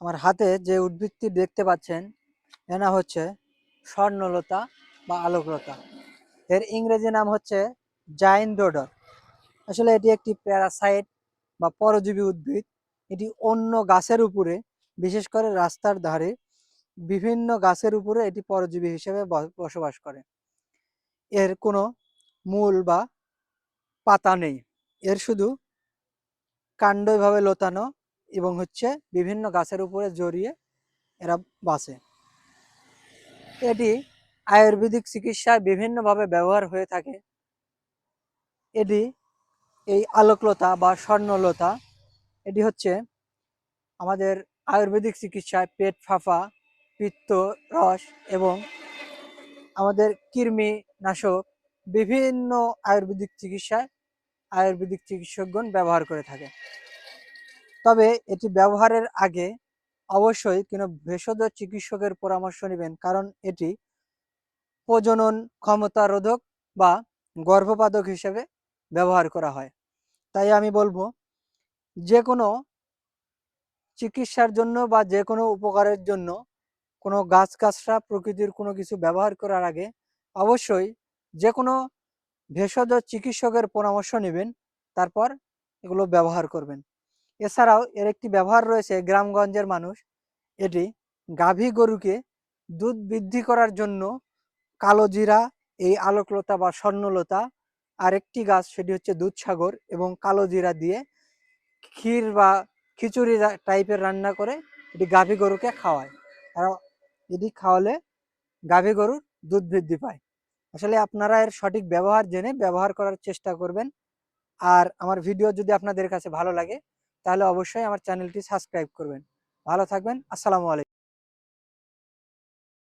আমার হাতে যে উদ্ভিদটি দেখতে পাচ্ছেন এনা হচ্ছে স্বর্ণলতা বা আলোকলতা। এর ইংরেজি নাম হচ্ছে জাইন ডোডর। আসলে এটি একটি প্যারাসাইট বা পরজীবী উদ্ভিদ। এটি অন্য গাছের উপরে, বিশেষ করে রাস্তার ধারে, বিভিন্ন গাছের উপরে এটি পরজীবী হিসেবে বসবাস করে। এর কোনো মূল বা পাতা নেই। এর শুধু কাণ্ড এভাবে লতানো এবং হচ্ছে বিভিন্ন গাছের উপরে জড়িয়ে এরা বাঁচে। এটি আয়ুর্বেদিক চিকিৎসায় বিভিন্নভাবে ব্যবহার হয়ে থাকে। এটি এই আলোকলতা বা স্বর্ণলতা, এটি হচ্ছে আমাদের আয়ুর্বেদিক চিকিৎসায় পেট ফাঁপা পিত্ত রস এবং আমাদের কৃমি নাশক বিভিন্ন আয়ুর্বেদিক চিকিৎসায় আয়ুর্বেদিক চিকিৎসকগণ ব্যবহার করে থাকে। তবে এটি ব্যবহারের আগে অবশ্যই কোনো ভেষজ চিকিৎসকের পরামর্শ নেবেন, কারণ এটি প্রজনন ক্ষমতা রোধক বা গর্ভপাতক হিসেবে ব্যবহার করা হয়। তাই আমি বলব যে কোনো চিকিৎসার জন্য বা যে কোনো উপকারের জন্য কোনো গাছ গাছরা প্রকৃতির কোনো কিছু ব্যবহার করার আগে অবশ্যই যে কোনো ভেষজ চিকিৎসকের পরামর্শ নেবেন, তারপর এগুলো ব্যবহার করবেন। এছাড়াও এর একটি ব্যবহার রয়েছে গ্রামগঞ্জের মানুষ। এটি গাভী গরুকে দুধ বৃদ্ধি করার জন্য কালো জিরা, এই আলোকলতা বা স্বর্ণলতা, আরেকটি গাছ সেটি হচ্ছে দুধসাগর এবং কালো জিরা দিয়ে ক্ষীর বা খিচুড়ি টাইপের রান্না করে এটি গাভী গরুকে খাওয়ায়। আর এটি খাওয়ালে গাভী গরুর দুধ বৃদ্ধি পায়। আসলে আপনারা এর সঠিক ব্যবহার জেনে ব্যবহার করার চেষ্টা করবেন। আর আমার ভিডিও যদি আপনাদের কাছে ভালো লাগে তাহলে অবশ্যই আমার চ্যানেলটি সাবস্ক্রাইব করবেন। ভালো থাকবেন। আসসালামু আলাইকুম।